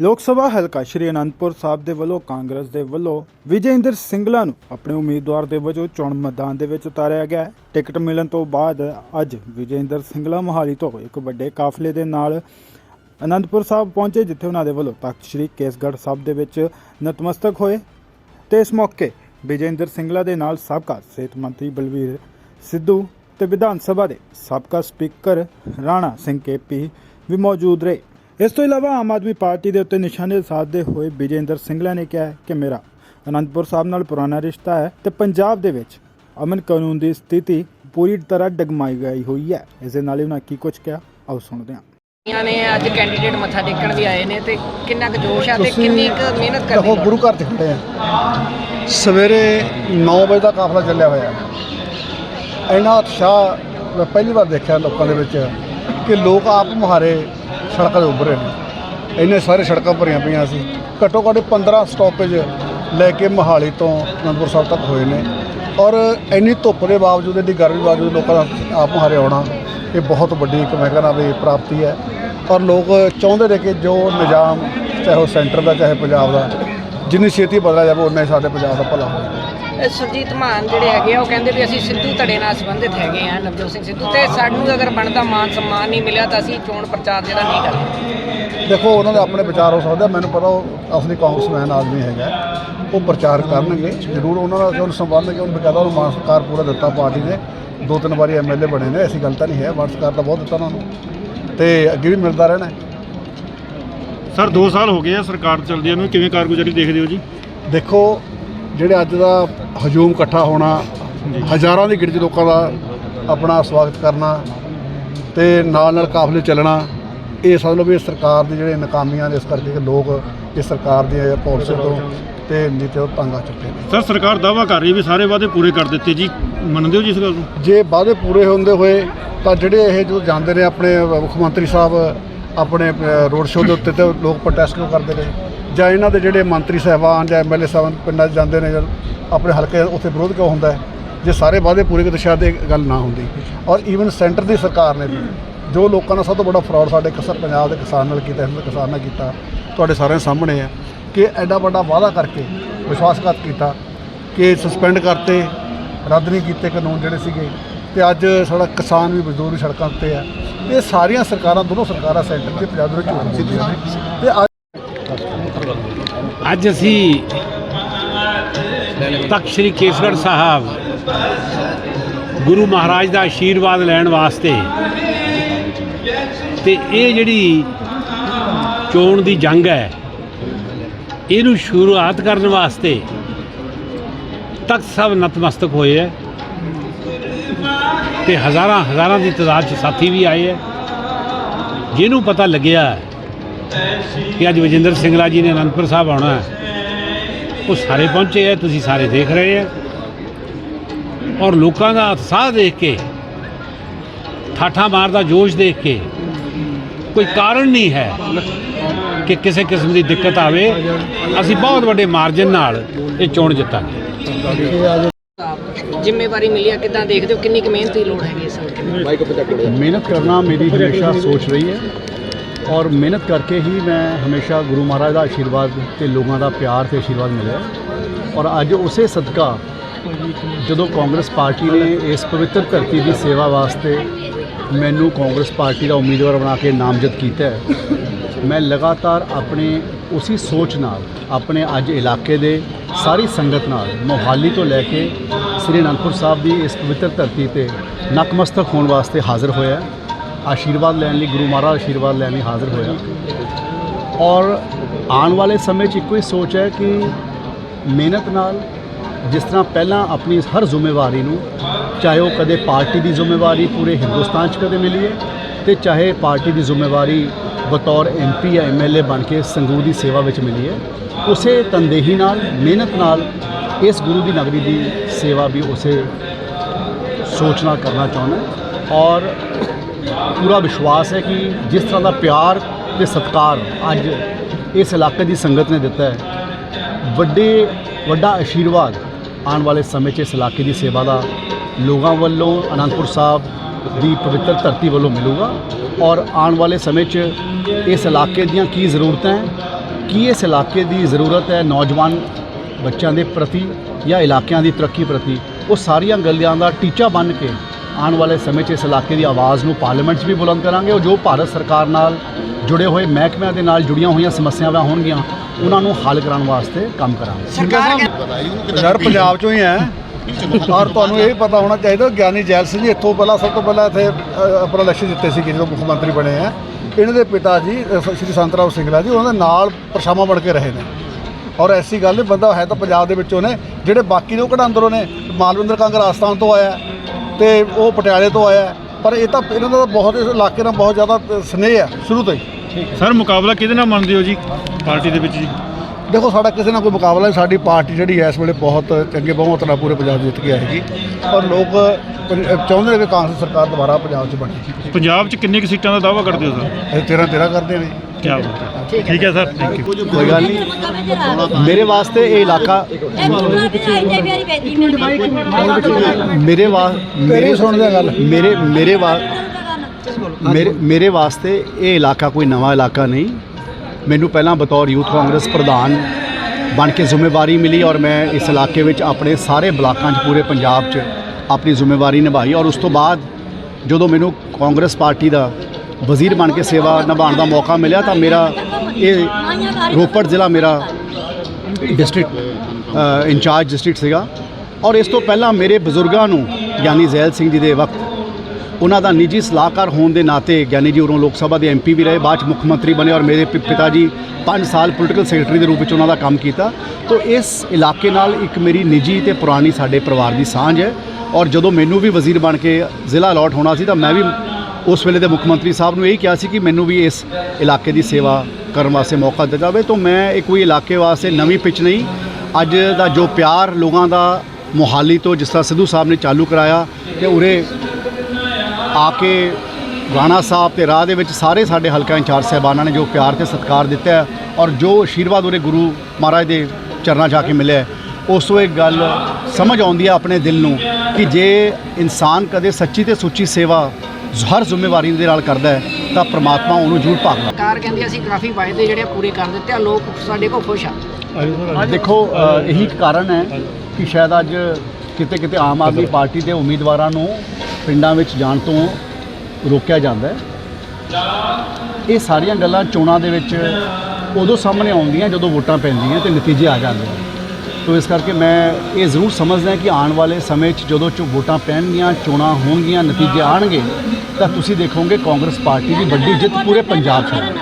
ਲੋਕ ਸਭਾ ਹਲਕਾ ਸ਼੍ਰੀ ਅਨੰਦਪੁਰ ਸਾਹਿਬ ਦੇ ਵੱਲੋਂ ਕਾਂਗਰਸ ਦੇ ਵੱਲੋਂ ਵਿਜੇਂਦਰ ਸਿੰਗਲਾ ਨੂੰ ਆਪਣੇ ਉਮੀਦਵਾਰ ਦੇ ਵਜੋਂ ਚੋਣ ਮੈਦਾਨ ਦੇ ਵਿੱਚ ਉਤਾਰਿਆ ਗਿਆ ਹੈ। ਟਿਕਟ ਮਿਲਣ ਤੋਂ ਬਾਅਦ ਅੱਜ ਵਿਜੇਂਦਰ ਸਿੰਗਲਾ ਮੋਹਾਲੀ ਤੋਂ ਇੱਕ ਵੱਡੇ ਕਾਫਲੇ ਦੇ ਨਾਲ ਅਨੰਦਪੁਰ ਸਾਹਿਬ ਪਹੁੰਚੇ, ਜਿੱਥੇ ਉਹਨਾਂ ਦੇ ਵੱਲੋਂ ਤਖਤ ਸ਼੍ਰੀ ਕੇਸਗੜ੍ਹ ਸਾਹਿਬ ਦੇ ਵਿੱਚ ਨਤਮਸਤਕ ਹੋਏ। ਤੇ ਇਸ ਮੌਕੇ ਵਿਜੇਂਦਰ ਸਿੰਗਲਾ ਦੇ ਨਾਲ ਸਾਬਕਾ ਸਿਹਤ ਮੰਤਰੀ ਬਲਵੀਰ ਸਿੱਧੂ ਤੇ ਵਿਧਾਨ ਸਭਾ ਦੇ ਸਾਬਕਾ ਸਪੀਕਰ ਰਾਣਾ ਸਿੰਘ ਕੇਪੀ ਵੀ ਮੌਜੂਦ ਰਹੇ। ਇਸ ਤੋਂ ਇਲਾਵਾ ਆਮ ਆਦਮੀ ਪਾਰਟੀ ਦੇ ਉੱਤੇ ਨਿਸ਼ਾਨੇ ਸਾਧਦੇ ਹੋਏ ਵਿਜੇਂਦਰ ਸਿੰਗਲਾ ਨੇ ਕਿਹਾ ਕਿ ਮੇਰਾ ਅਨੰਦਪੁਰ ਸਾਹਿਬ ਨਾਲ ਪੁਰਾਣਾ ਰਿਸ਼ਤਾ ਹੈ ਤੇ ਪੰਜਾਬ ਦੇ ਵਿੱਚ ਅਮਨ ਕਾਨੂੰਨ ਦੀ ਸਥਿਤੀ ਪੂਰੀ ਤਰ੍ਹਾਂ ਡਗਮਾਈ ਗਈ ਹੋਈ ਹੈ। ਇਸ ਦੇ ਨਾਲ ਹੀ ਉਹਨਾਂ ਕੀ ਕੁਝ ਕਿਹਾ ਆਓ ਸੁਣਦੇ ਹਾਂ। ਇਹਨਾਂ ਨੇ ਅੱਜ ਕੈਂਡੀਡੇਟ ਮੱਥਾ ਟੇਕਣ ਵੀ ਆਏ ਨੇ ਤੇ ਕਿੰਨਾ ਕੁ ਜੋਸ਼ ਆ ਤੇ ਤੁਸੀਂ ਕਿੰਨੀ ਕੁ ਮਿਹਨਤ ਦੇਖੋ ਕਰਦੇ ਗੁਰੂ ਘਰ 'ਚ ਖੜੇ ਆ। ਸਵੇਰੇ 9 ਵਜੇ ਦਾ ਕਾਫਲਾ ਚੱਲਿਆ ਹੋਇਆ। ਇੰਨਾ ਉਤਸ਼ਾਹ ਮੈਂ ਪਹਿਲੀ ਵਾਰ ਦੇਖਿਆ ਲੋਕਾਂ ਦੇ ਵਿੱਚ ਕਿ ਲੋਕ ਆਪ ਮੁਹਾਰੇ ਸੜਕਾਂ 'ਤੇ ਉੱਭਰੇ ਨੇ। ਇੰਨੇ ਸਾਰੇ ਸੜਕਾਂ ਭਰੀਆਂ ਪਈਆਂ ਸੀ। ਘੱਟੋ ਘੱਟ 15 ਸਟਾਪੇਜ ਲੈ ਕੇ ਮੋਹਾਲੀ ਤੋਂ ਅਨੰਦਪੁਰ ਸਾਹਿਬ ਤੱਕ ਹੋਏ ਨੇ। ਔਰ ਇੰਨੀ ਧੁੱਪ ਦੇ ਬਾਵਜੂਦ, ਇੰਨੀ ਗਰਮੀ ਬਾਵਜੂਦ ਲੋਕਾਂ ਦਾ ਆਪ ਮੁਹਾਰੇ ਆਉਣਾ ਇਹ ਬਹੁਤ ਵੱਡੀ ਇੱਕ ਮੈਂ ਕਹਿੰਦਾ ਵੀ ਪ੍ਰਾਪਤੀ ਹੈ। ਔਰ ਲੋਕ ਚਾਹੁੰਦੇ ਨੇ ਕਿ ਜੋ ਨਿਜ਼ਾਮ, ਚਾਹੇ ਉਹ ਸੈਂਟਰ ਦਾ, ਚਾਹੇ ਪੰਜਾਬ ਦਾ, ਜਿੰਨੀ ਛੇਤੀ ਬਦਲਿਆ ਜਾਵੇ, ਉਨਾ ਹੀ ਸਾਡੇ ਪੰਜਾਬ ਦਾ ਭਲਾ ਹੋਵੇ। ਸੁਰਜੀਤ ਮਾਨ ਜਿਹੜੇ ਹੈਗੇ ਆ ਉਹ ਕਹਿੰਦੇ ਵੀ ਅਸੀਂ ਸਿੱਧੂ ਧੜੇ ਨਾਲ ਸੰਬੰਧਿਤ ਹੈਗੇ ਆ ਨਵਜੋਤ ਸਿੰਘ ਸਿੱਧੂ। ਤੇ ਸਾਨੂੰ ਅਗਰ ਬਣਦਾ ਮਾਨ ਸਨਮਾਨ ਨਹੀਂ ਮਿਲਿਆ ਤਾਂ ਅਸੀਂ ਚੋਣ ਪ੍ਰਚਾਰ ਜਿਹੜਾ ਨਹੀਂ ਕਰਦੇ। ਦੇਖੋ ਉਹਨਾਂ ਦੇ ਆਪਣੇ ਵਿਚਾਰ ਹੋ ਸਕਦੇ ਮੈਨੂੰ ਪਤਾ ਉਹ ਅਸਲੀ ਕਾਂਗਰਸਮੈਨ ਆਦਮੀ ਹੈਗਾ ਉਹ ਪ੍ਰਚਾਰ ਕਰਨਗੇ। ਜ਼ਰੂਰ ਉਹਨਾਂ ਦਾ ਉਹਨੂੰ ਸੰਬੰਧ ਉਹਨੂੰ ਬਕਾਇਦਾ ਉਹਨੂੰ ਮਾਨ ਸਤਿਕਾਰ ਪੂਰਾ ਦਿੱਤਾ ਪਾਰਟੀ ਨੇ। ਦੋ ਤਿੰਨ ਵਾਰੀ ਐਮਐਲਏ ਬਣੇ ਨੇ ਐਸੀ ਗੱਲ ਤਾਂ ਨਹੀਂ ਹੈ। ਮਾਨ ਸਤਿਕਾਰ ਤਾਂ ਬਹੁਤ ਦਿੱਤਾ ਉਹਨਾਂ ਨੂੰ। ਤੇ ਅੱਗੇ ਵੀ ਮਿਲਦਾ ਰਹਿਣਾ ਹੈ। ਸਰ 2 ਸਾਲ ਹੋ ਗਏ ਆ ਸਰਕਾਰ ਚੱਲਦੀ ਨੂੰ। ਕਿਵੇਂ ਕਾਰਗੁਜ਼ਾਰੀ ਦੇਖਦੇ ਹੋ ਜੀ? ਦੇਖੋ ਜਿਹੜੇ ਅੱਜ ਦਾ ਹਜੂਮ ਇਕੱਠਾ ਹੋਣਾ ਹਜ਼ਾਰਾਂ ਦੀ ਗਿਣਤੀ ਲੋਕਾਂ ਦਾ ਆਪਣਾ ਸਵਾਗਤ ਕਰਨਾ ਤੇ ਨਾਲ ਨਾਲ ਕਾਫਲੇ ਚੱਲਣਾ ਇਹ ਸਮਝ ਲਓ ਵੀ ਸਰਕਾਰ ਦੀ ਜਿਹੜੇ ਨਾਕਾਮੀਆਂ ਨੇ ਇਸ ਕਰਕੇ ਕਿ ਲੋਕ ਇਸ ਸਰਕਾਰ ਦੀਆਂ ਪਾਲਿਸੀ ਤੋਂ ਤੇ ਨੀਤੀ ਤੋਂ ਤੰਗ ਆ ਚੁੱਕੇ ਨੇ। ਸਰ ਸਰਕਾਰ ਦਾਵਾ ਕਰ ਰਹੀ ਵੀ ਸਾਰੇ ਵਾਅਦੇ ਪੂਰੇ ਕਰ ਦਿੱਤੇ ਜੀ। ਮੰਨਦੇ ਹੋ ਜੀ ਇਸ ਗੱਲ ਨੂੰ? ਜੇ ਵਾਅਦੇ ਪੂਰੇ ਹੁੰਦੇ ਹੋਏ ਤਾਂ ਜਿਹੜੇ ਇਹ ਜਦੋਂ ਜਾਂਦੇ ਨੇ ਆਪਣੇ ਮੁੱਖ ਮੰਤਰੀ ਸਾਹਿਬ ਆਪਣੇ ਰੋਡ ਸ਼ੋਅ ਦੇ ਉੱਤੇ ਤੇ ਲੋਕ ਪ੍ਰੋਟੈਸਟ ਕਿਉਂ ਕਰਦੇ ਨੇ? ਜਾਂ ਇਹਨਾਂ ਦੇ ਜਿਹੜੇ ਮੰਤਰੀ ਸਾਹਿਬਾਨ ਜਾਂ ਐਮਐਲਏ ਸਾਹਿਬਾਨ ਪਿੰਡਾਂ 'ਚ ਜਾਂਦੇ ਨੇ ਜਾਂ ਆਪਣੇ ਹਲਕੇ ਉੱਥੇ ਵਿਰੋਧ ਕਿਉਂ ਹੁੰਦਾ ਹੈ? ਜੇ ਸਾਰੇ ਵਾਅਦੇ ਪੂਰੇ ਕੀਤੇ, ਸ਼ਾਇਦ ਇਹ ਗੱਲ ਨਾ ਹੁੰਦੀ। ਔਰ ਈਵਨ ਸੈਂਟਰ ਦੀ ਸਰਕਾਰ ਨੇ ਵੀ, ਜੋ ਲੋਕਾਂ ਦਾ ਸਭ ਤੋਂ ਵੱਡਾ ਫਰਾਡ ਸਾਡੇ ਕਿਸਾਨ ਪੰਜਾਬ ਦੇ ਕਿਸਾਨ ਨਾਲ ਕੀਤਾ, ਹਿੰਦ ਕਿਸਾਨ ਨਾਲ ਕੀਤਾ, ਤੁਹਾਡੇ ਸਾਰਿਆਂ ਸਾਹਮਣੇ ਹੈ ਕਿ ਐਡਾ ਵੱਡਾ ਵਾਅਦਾ ਕਰਕੇ ਵਿਸ਼ਵਾਸਘਾਤ ਕੀਤਾ ਕਿ ਸਸਪੈਂਡ ਕਰਤੇ, ਰੱਦ ਨਹੀਂ ਕੀਤੇ ਕਾਨੂੰਨ ਜਿਹੜੇ ਸੀਗੇ। ਤੇ ਅੱਜ ਸਾਡਾ ਕਿਸਾਨ ਵੀ ਮਜ਼ਦੂਰ ਵੀ ਸੜਕਾਂ ਉੱਤੇ ਆ ਇਹ ਸਾਰੀਆਂ ਸਰਕਾਰਾਂ, ਦੋਨੋਂ ਸਰਕਾਰਾਂ ਸੈਂਟਰ ਤੇ ਪੰਜਾਬ ਦੇ ਵਿੱਚ ਝੂਠ ਬੋਲਦੀਆਂ ਨੇ। ਤੇ ਅੱਜ ਅੱਜ ਅਸੀਂ ਤਖਤ ਸ੍ਰੀ ਕੇਸਗੜ੍ਹ ਸਾਹਿਬ ਗੁਰੂ ਮਹਾਰਾਜ ਦਾ ਆਸ਼ੀਰਵਾਦ ਲੈਣ ਵਾਸਤੇ ਤੇ ਇਹ ਜਿਹੜੀ ਚੋਣ ਦੀ ਜੰਗ ਹੈ, ਇਹਨੂੰ ਸ਼ੁਰੂਆਤ ਕਰਨ ਵਾਸਤੇ ਤਖਤ ਸਾਹਿਬ ਨਤਮਸਤਕ ਹੋਏ ਹੈ ਤੇ ਹਜ਼ਾਰਾਂ ਹਜ਼ਾਰਾਂ ਦੀ ਤਾਦਾਦ 'ਚ ਸਾਥੀ ਵੀ ਆਏ ਹੈ। ਜਿਹਨੂੰ ਪਤਾ ਲੱਗਿਆ ਕਿ ਅੱਜ ਵਿਜੇਂਦਰ ਸਿੰਘਲਾ ਜੀ ਨੇ ਅਨੰਦਪੁਰ ਸਾਹਿਬ ਆਉਣਾ ਹੈ। ਉਹ ਸਾਰੇ ਪਹੁੰਚੇ ਹੈ ਤੁਸੀਂ ਸਾਰੇ ਦੇਖ ਰਹੇ ਹੈ ਔਰ ਲੋਕਾਂ ਦਾ ਉਤਸ਼ਾਹ ਦੇਖ ਕੇ ਠਾਠਾ ਮਾਰਦਾ ਜੋਸ਼ ਦੇਖ ਕੇ ਕੋਈ ਕਾਰਨ ਨਹੀਂ ਹੈ ਕਿ ਕਿਸੇ ਕਿਸਮ ਦੀ ਦਿੱਕਤ ਆਵੇ। ਅਸੀਂ ਬਹੁਤ ਵੱਡੇ ਮਾਰਜਨ ਨਾਲ ਇਹ ਚੋਣ ਜਿੱਤਾਂਗੇ। ਜ਼ਿੰਮੇਵਾਰੀ ਮਿਲੀ ਆ ਕਿਦਾਂ ਦੇਖਦੇ ਹੋ? ਕਿੰਨੀ ਕੁ ਮਿਹਨਤ ਦੀ ਲੋੜ ਹੈਗੀ ਇਸ ਮਿਹਨਤ ਕਰਨਾ ਮੇਰੀ ਹਮੇਸ਼ਾ ਸੋਚ ਰਹੀ ਹੈ। ਔਰ ਮਿਹਨਤ ਕਰਕੇ ਹੀ ਮੈਂ ਹਮੇਸ਼ਾ ਗੁਰੂ ਮਹਾਰਾਜ ਦਾ ਆਸ਼ੀਰਵਾਦ ਤੇ ਲੋਕਾਂ ਦਾ ਪਿਆਰ ਤੇ ਆਸ਼ੀਰਵਾਦ ਮਿਲਿਆ। ਔਰ ਅੱਜ ਉਸੇ ਸਦਕਾ ਜਦੋਂ ਕਾਂਗਰਸ ਪਾਰਟੀ ਨੇ ਇਸ ਪਵਿੱਤਰ ਧਰਤੀ ਦੀ ਸੇਵਾ ਵਾਸਤੇ ਮੈਨੂੰ ਕਾਂਗਰਸ ਪਾਰਟੀ ਦਾ ਉਮੀਦਵਾਰ ਬਣਾ ਕੇ ਨਾਮਜ਼ਦ ਕੀਤਾ ਮੈਂ ਲਗਾਤਾਰ ਆਪਣੇ ਉਸੇ ਸੋਚ ਨਾਲ, ਆਪਣੇ ਅੱਜ ਇਲਾਕੇ ਦੇ ਸਾਰੀ ਸੰਗਤ ਨਾਲ, ਮੋਹਾਲੀ ਤੋਂ ਲੈ ਕੇ ਸ੍ਰੀ ਅਨੰਦਪੁਰ ਸਾਹਿਬ ਦੀ ਇਸ ਪਵਿੱਤਰ ਧਰਤੀ ਤੇ ਨਕਮਸਤਕ ਹੋਣ ਵਾਸਤੇ ਹਾਜ਼ਰ ਹੋਇਆ। ਆਸ਼ੀਰਵਾਦ ਲੈਣ ਲਈ, ਗੁਰੂ ਮਹਾਰਾਜ ਆਸ਼ੀਰਵਾਦ ਲੈਣ ਲਈ ਹਾਜ਼ਰ ਹੋਇਆ। ਔਰ ਆਉਣ ਵਾਲੇ ਸਮੇਂ 'ਚ ਇੱਕੋ ਹੀ ਸੋਚ ਹੈ ਕਿ ਮਿਹਨਤ ਨਾਲ ਜਿਸ ਤਰ੍ਹਾਂ ਪਹਿਲਾਂ ਆਪਣੀ ਹਰ ਜ਼ਿੰਮੇਵਾਰੀ ਨੂੰ, ਚਾਹੇ ਉਹ ਕਦੇ ਪਾਰਟੀ ਦੀ ਜ਼ਿੰਮੇਵਾਰੀ ਪੂਰੇ ਹਿੰਦੁਸਤਾਨ 'ਚ ਕਦੇ ਮਿਲੀ ਹੈ ਤੇ ਚਾਹੇ ਪਾਰਟੀ ਦੀ ਜ਼ਿੰਮੇਵਾਰੀ ਬਤੌਰ ਐਮਪੀ ਜਾਂ ਐਮਐਲਏ ਬਣ ਕੇ ਸੰਗਰੂਰ ਦੀ ਸੇਵਾ ਵਿੱਚ ਮਿਲੀ ਹੈ ਉਸੇ ਤਨਦੇਹੀ ਨਾਲ, ਮਿਹਨਤ ਨਾਲ ਇਸ ਗੁਰੂ ਦੀ ਨਗਰੀ ਦੀ ਸੇਵਾ ਵੀ ਉਸੇ ਸੋਚ ਨਾਲ ਕਰਨਾ ਚਾਹੁੰਦਾ। ਔਰ ਪੂਰਾ ਵਿਸ਼ਵਾਸ ਹੈ ਕਿ ਜਿਸ ਤਰ੍ਹਾਂ ਦਾ ਪਿਆਰ ਤੇ ਸਤਿਕਾਰ ਅੱਜ ਇਸ ਇਲਾਕੇ ਦੀ ਸੰਗਤ ਨੇ ਦਿੱਤਾ ਹੈ, ਵੱਡੇ, ਵੱਡਾ ਆਸ਼ੀਰਵਾਦ ਆਉਣ ਵਾਲੇ ਸਮੇਂ 'ਚ ਇਸ ਇਲਾਕੇ ਦੀ ਸੇਵਾ ਦਾ ਲੋਕਾਂ ਵੱਲੋਂ, ਅਨੰਦਪੁਰ ਸਾਹਿਬ ਦੀ ਪਵਿੱਤਰ ਧਰਤੀ ਵੱਲੋਂ ਮਿਲੂਗਾ ਔਰ ਆਉਣ ਵਾਲੇ ਸਮੇਂ 'ਚ ਇਸ ਇਲਾਕੇ ਦੀਆਂ ਕੀ ਜ਼ਰੂਰਤਾਂ ਹੈ, ਕੀ ਇਸ ਇਲਾਕੇ ਦੀ ਜ਼ਰੂਰਤ ਹੈ ਨੌਜਵਾਨ ਬੱਚਿਆਂ ਦੇ ਪ੍ਰਤੀ ਜਾਂ ਇਲਾਕਿਆਂ ਦੀ ਤਰੱਕੀ ਪ੍ਰਤੀ, ਉਹ ਸਾਰੀਆਂ ਗੱਲਾਂ ਦਾ ਟੀਚਾ ਬਣ ਕੇ ਆਉਣ ਵਾਲੇ ਸਮੇਂ 'ਚ ਇਸ ਇਲਾਕੇ ਦੀ ਆਵਾਜ਼ ਨੂੰ ਪਾਰਲੀਮੈਂਟ 'ਚ ਵੀ ਬੁਲੰਦ ਕਰਾਂਗੇ ਔਰ ਜੋ ਭਾਰਤ ਸਰਕਾਰ ਨਾਲ ਜੁੜੇ ਹੋਏ ਮਹਿਕਮਿਆਂ ਦੇ ਨਾਲ ਜੁੜੀਆਂ ਹੋਈਆਂ ਸਮੱਸਿਆਵਾਂ ਹੋਣਗੀਆਂ ਉਹਨਾਂ ਨੂੰ ਹੱਲ ਕਰਾਉਣ ਵਾਸਤੇ ਕੰਮ ਕਰਾਂਗੇ। ਸਰਕਾਰ ਯਾਰ ਪੰਜਾਬ ਚੋਂ ਹੀ ਹੈ। ਔਰ ਤੁਹਾਨੂੰ ਇਹ ਵੀ ਪਤਾ ਹੋਣਾ ਚਾਹੀਦਾ ਗਿਆਨੀ ਜੈਲ ਸਿੰਘ ਜੀ ਇੱਥੋਂ ਪਹਿਲਾਂ ਸਭ ਤੋਂ ਪਹਿਲਾਂ ਇੱਥੇ ਆਪਣਾ ਇਲੈਕਸ਼ਨ ਜਿੱਤੇ ਸੀ ਜਦੋਂ ਮੁੱਖ ਮੰਤਰੀ ਬਣੇ ਆ। ਇਹਨਾਂ ਦੇ ਪਿਤਾ ਜੀ ਸ਼੍ਰੀ ਸੰਤਰਾਮ ਸਿੰਘਲਾ ਜੀ ਉਹਨਾਂ ਦੇ ਨਾਲ ਪਰਛਾਵਾਂ ਬਣ ਕੇ ਰਹੇ ਨੇ। ਔਰ ਐਸੀ ਗੱਲ ਨਹੀਂ ਬੰਦਾ ਹੈ ਤਾਂ ਪੰਜਾਬ ਦੇ ਵਿੱਚੋਂ ਨੇ ਜਿਹੜੇ ਬਾਕੀ ਨੇ ਉਹ ਕਿਹੜਾ ਅੰਦਰੋਂ ਨੇ ਮਾਲਵਿੰਦਰ ਕੰਗ ਰਾਜਸਥਾਨ ਤੋਂ ਆਇਆ। ਹੈ ਤੇ ਉਹ ਪਟਿਆਲੇ ਤੋਂ ਆਇਆ ਹੈ। ਪਰ ਇਹ ਤਾਂ ਇਹਨਾਂ ਦਾ ਬਹੁਤ ਇਸ ਇਲਾਕੇ ਨਾਲ ਬਹੁਤ ਜ਼ਿਆਦਾ ਸਨੇਹ ਹੈ, ਸ਼ੁਰੂ ਤੋਂ ਹੀ। ਸਰ, ਮੁਕਾਬਲਾ ਕਿਹਦੇ ਨਾਲ ਮੰਨਦੇ ਹੋ ਜੀ? ਪਾਰਟੀ ਦੇ ਵਿੱਚ ਜੀ। ਦੇਖੋ ਸਾਡਾ ਕਿਸੇ ਨਾਲ ਕੋਈ ਮੁਕਾਬਲਾ ਨਹੀਂ ਸਾਡੀ ਪਾਰਟੀ ਜਿਹੜੀ ਹੈ ਇਸ ਵੇਲੇ ਬਹੁਤ ਚੰਗੇ ਬਹੁਮਤ ਨਾਲ ਪੂਰੇ ਪੰਜਾਬ ਜਿੱਤ ਕੇ ਆਏਗੀ ਔਰ ਲੋਕ ਪੰ- ਚਾਹੁੰਦੇ ਨੇ ਕਿ ਕਾਂਗਰਸ ਸਰਕਾਰ ਦੁਬਾਰਾ ਪੰਜਾਬ 'ਚ ਬਣੇ। ਪੰਜਾਬ 'ਚ ਕਿੰਨੇ ਕੁ ਸੀਟਾਂ ਦਾ ਦਾਅਵਾ ਕਰਦੇ ਹੋ ਸਰ ਇਹ 13 13 ਕਰਦੇ ਨੇ ਕੀ ਬਾਤ ਹੈ। ਠੀਕ ਹੈ ਸਰ ਥੈਂਕ ਯੂ ਕੋਈ ਗੱਲ ਨਹੀਂ। ਮੇਰੇ ਵਾਸਤੇ ਇਹ ਇਲਾਕਾ ਮੇਰੇ ਵਾ ਮੇਰੇ ਸੁਣਦੇ ਗੱਲ। ਮੇਰੇ ਮੇਰੇ ਵਾ ਮੇਰੇ ਮੇਰੇ ਵਾਸਤੇ ਇਹ ਇਲਾਕਾ ਕੋਈ ਨਵਾਂ ਇਲਾਕਾ ਨਹੀਂ। ਮੈਨੂੰ ਪਹਿਲਾਂ ਬਤੌਰ ਯੂਥ ਕਾਂਗਰਸ ਪ੍ਰਧਾਨ ਬਣ ਕੇ ਜ਼ਿੰਮੇਵਾਰੀ ਮਿਲੀ ਔਰ ਮੈਂ ਇਸ ਇਲਾਕੇ ਵਿੱਚ ਆਪਣੇ ਸਾਰੇ ਬਲਾਕਾਂ 'ਚ, ਪੂਰੇ ਪੰਜਾਬ 'ਚ ਆਪਣੀ ਜ਼ਿੰਮੇਵਾਰੀ ਨਿਭਾਈ ਔਰ ਉਸ ਤੋਂ ਬਾਅਦ ਜਦੋਂ ਮੈਨੂੰ ਕਾਂਗਰਸ ਪਾਰਟੀ ਦਾ ਵਜ਼ੀਰ ਬਣ ਕੇ ਸੇਵਾ ਨਿਭਾਉਣ ਦਾ ਮੌਕਾ ਮਿਲਿਆ ਤਾਂ ਮੇਰਾ ਇਹ ਰੋਪੜ ਜ਼ਿਲ੍ਹਾ ਮੇਰਾ ਡਿਸਟ੍ਰਿਕਟ ਇੰਚਾਰਜ ਡਿਸਟ੍ਰਿਕਟ ਸੀਗਾ ਔਰ ਇਸ ਤੋਂ ਪਹਿਲਾਂ ਮੇਰੇ ਬਜ਼ੁਰਗਾਂ ਨੂੰ ਗਿਆਨੀ ਜ਼ੈਲ ਸਿੰਘ ਜੀ ਦੇ ਵਕਤ ਉਹਨਾਂ ਦਾ ਨਿੱਜੀ ਸਲਾਹਕਾਰ ਹੋਣ ਦੇ ਨਾਤੇ ਗਿਆਨੀ ਜੀ ਉਰੋਂ ਲੋਕ ਸਭਾ ਦੇ ਐਮਪੀ ਵੀ ਰਹੇ, ਬਾਅਦ 'ਚ ਮੁੱਖ ਮੰਤਰੀ ਬਣੇ ਔਰ ਮੇਰੇ ਪਿ- ਪਿਤਾ ਜੀ 5 ਸਾਲ ਪੋਲੀਟੀਕਲ ਸੈਕਟਰੀ ਦੇ ਰੂਪ ਵਿੱਚ ਉਹਨਾਂ ਦਾ ਕੰਮ ਕੀਤਾ। ਤੋਂ ਇਸ ਇਲਾਕੇ ਨਾਲ ਇੱਕ ਮੇਰੀ ਨਿੱਜੀ ਤੇ ਪੁਰਾਣੀ ਸਾਡੇ ਪਰਿਵਾਰ ਦੀ ਸਾਂਝ ਹੈ ਔਰ ਜਦੋਂ ਮੈਨੂੰ ਵੀ ਵਜ਼ੀਰ ਬਣ ਕੇ ਜ਼ਿਲ੍ਹਾ ਅਲਾਟ ਹੋਣਾ ਸੀ ਤਾਂ ਮੈਂ ਵੀ ਉਸ ਵੇਲੇ ਦੇ ਮੁੱਖ ਮੰਤਰੀ ਸਾਹਿਬ ਨੂੰ ਇਹ ਕਿਹਾ ਸੀ ਕਿ ਮੈਨੂੰ ਵੀ ਇਸ ਇਲਾਕੇ ਦੀ ਸੇਵਾ ਕਰਨ ਵਾਸਤੇ ਮੌਕਾ ਦਿੱਤਾ ਜਾਵੇ। ਤਾਂ ਮੈਂ ਇਹ ਕੋਈ ਇਲਾਕੇ ਵਾਸਤੇ ਨਵੀਂ ਪਿਚ ਨਹੀਂ, ਅੱਜ ਦਾ ਜੋ ਪਿਆਰ ਲੋਕਾਂ ਦਾ ਮੋਹਾਲੀ ਤੋਂ ਜਿਸ ਤਰ੍ਹਾਂ ਸਿੱਧੂ ਸਾਹਿਬ ਨੇ ਚਾਲੂ ਕਰਾਇਆ ਕਿ ਉਰੇ ਆ ਕੇ ਰਾਣਾ ਸਾਹਿਬ ਤੇ ਰਾਹ ਦੇ ਵਿੱਚ ਸਾਰੇ ਸਾਡੇ ਹਲਕਾ ਇੰਚਾਰਜ ਸਾਹਿਬਾਨਾਂ ਨੇ ਜੋ ਪਿਆਰ ਤੇ ਸਤਿਕਾਰ ਦਿੱਤਾ ਹੈ ਔਰ ਜੋ ਆਸ਼ੀਰਵਾਦ ਉਹਦੇ ਗੁਰੂ ਮਹਾਰਾਜ ਦੇ ਚਰਨਾਂ 'ਚ ਆ ਕੇ ਮਿਲਿਆ ਹੈ, ਉਸ ਤੋਂ ਇੱਕ ਗੱਲ ਸਮਝ ਆਉਂਦੀ ਹੈ ਆਪਣੇ ਦਿਲ ਨੂੰ ਕਿ ਜੇ ਇਨਸਾਨ ਕਦੇ ਸੱਚੀ ਤੇ ਸੁੱਚੀ ਸੇਵਾ ਹਰ ਜ਼ਿੰਮੇਵਾਰੀ ਦੇ ਨਾਲ ਕਰਦਾ ਹੈ ਤਾਂ ਪ੍ਰਮਾਤਮਾ ਉਹਨੂੰ ਜ਼ਰੂਰ ਭਾਗਦਾ ਸਰਕਾਰ ਕਹਿੰਦੀ ਅਸੀਂ ਕਾਫੀ ਵਾਅਦੇ ਜਿਹੜੇ ਪੂਰੇ ਕਰ ਦਿੱਤੇ ਆ ਲੋਕ ਸਾਡੇ ਕੋਲ ਖੁਸ਼ ਆ। ਦੇਖੋ ਇਹੀ ਇੱਕ ਕਾਰਨ ਹੈ ਕਿ ਸ਼ਾਇਦ ਅੱਜ ਕਿਤੇ ਕਿਤੇ ਆਮ ਆਦਮੀ ਪਾਰਟੀ ਦੇ ਉਮੀਦਵਾਰਾਂ ਨੂੰ ਪਿੰਡਾਂ ਵਿੱਚ ਜਾਣ ਤੋਂ ਰੋਕਿਆ ਜਾਂਦਾ ਹੈ। ਇਹ ਸਾਰੀਆਂ ਗੱਲਾਂ ਚੋਣਾਂ ਦੇ ਵਿੱਚ ਉਦੋਂ ਸਾਹਮਣੇ ਆਉਂਦੀਆਂ ਜਦੋਂ ਵੋਟਾਂ ਪੈਂਦੀਆਂ ਤੇ ਨਤੀਜੇ ਆ ਜਾਂਦੇ ਆ। ਤੋ ਇਸ ਕਰਕੇ ਮੈਂ ਇਹ ਜ਼ਰੂਰ ਸਮਝਦਾ ਕਿ ਆਉਣ ਵਾਲੇ ਸਮੇਂ 'ਚ ਜਦੋਂ ਚੋ ਵੋਟਾਂ ਪੈਣਗੀਆਂ, ਚੋਣਾਂ ਹੋਣਗੀਆਂ, ਨਤੀਜੇ ਆਣਗੇ, ਤਾਂ ਤੁਸੀਂ ਦੇਖੋਗੇ ਕਾਂਗਰਸ ਪਾਰਟੀ ਦੀ ਵੱਡੀ ਜਿੱਤ ਪੂਰੇ ਪੰਜਾਬ 'ਚ ਹੋਵੇਗੀ